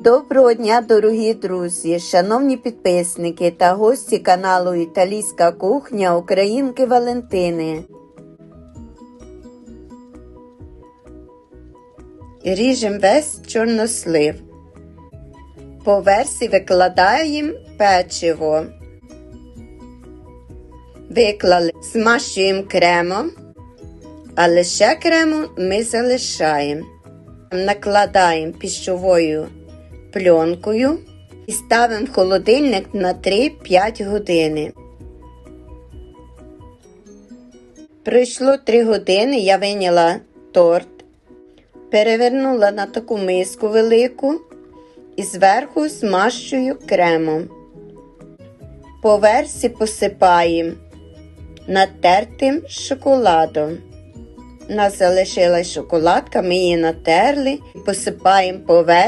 Доброго дня, дорогі друзі, шановні підписники та гості каналу Італійська кухня Українки Валентини. Ріжемо весь чорнослив. По версі викладаємо печиво. Виклали, змащуємо кремом, а лише крему ми залишаємо. Накладаємо піщовою пленкою і ставимо в холодильник на 3-5 години. Пройшло 3 години, я виняла торт, перевернула на таку миску велику і зверху змащую кремом. По версі посипаємо натертим шоколадом. У нас залишилась шоколадка, ми її натерли і посипаємо поверх